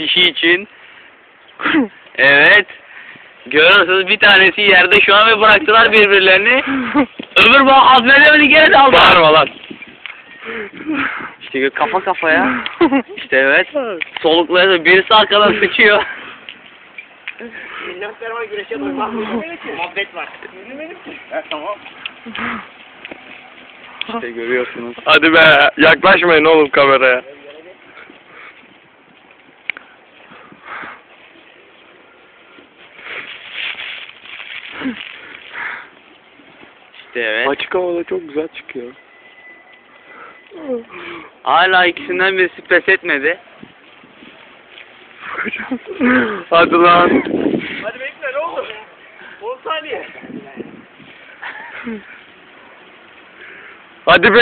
dişi için. Evet. Görüyorsunuz bir tanesi yerde şu an ve bıraktılar birbirlerini. Öbür bak hazmedemedi gene daldı. Bağırma lan. İşte kafa kafaya. İşte evet. Solukları birisi arkadan sıçıyor. Minnetler var güreşe doymaz. Muhabbet var. Evet tamam. İşte görüyorsunuz. Hadi be yaklaşmayın oğlum kameraya. İşte evet. Açık havada çok güzel çıkıyor. Hala ikisinden birisi pes etmedi. Hadi lan. Hadi bekle ne olur. 10 saniye. Hadi be.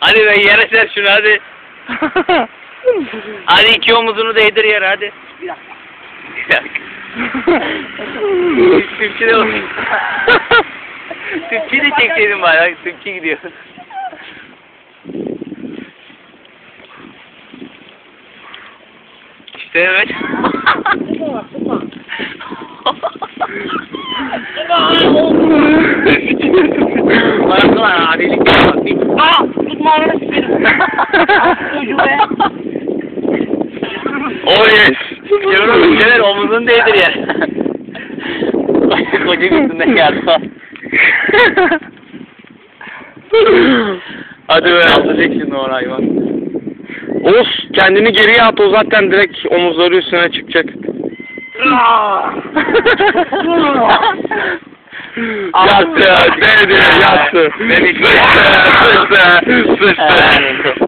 Hadi be yere ser şunu hadi. Hadi iki omuzunu değdir yere hadi. Bir dakika. Tüpçü de olur. Tüpçü de çekseydin bari. Tüpçü gidiyor. İşte evet. Bırak lan adilik yapma. Aa! Tutma ananı sikerim. omuzunu değdir ya. Koca üstünden geldi. Hadi be. Kaldıracak şimdi o hayvan. Oğuz kendini geriye at o zaten direkt omuzları üstüne çıkacak. yattı, değdi, yattı. Beni- Sıçtı, sıçtı, sıçtı.